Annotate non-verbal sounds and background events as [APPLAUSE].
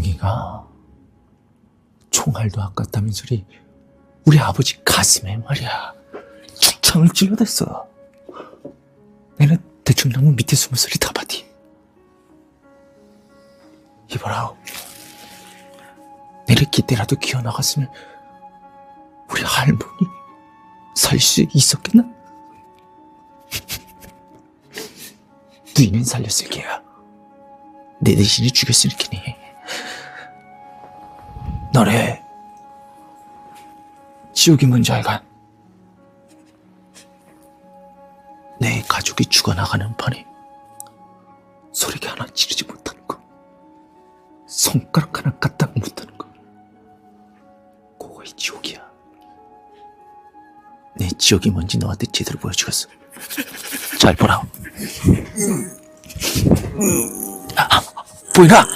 동이가 총알도 아깝다는 소리 우리 아버지 가슴에 말이야 축창을 찔러댔어. 내는 대충 나무 밑에 숨은 소리 다 봤디. 이봐라. 내를 기대라도 기어나갔으면 우리 할머니 살 수 있었겠나? [LAUGHS] 누이는 살렸을 게야. 내 대신에 죽였을 게니. 너래 지옥이 뭔지 알가? 내 가족이 죽어나가는 판에 소리가 하나 지르지 못하는 거. 손가락 하나 까딱 못하는 거. 그거이 지옥이야. 내 지옥이 뭔지 너한테 제대로 보여주겠어. 잘 보라. 아, 아, 보이나?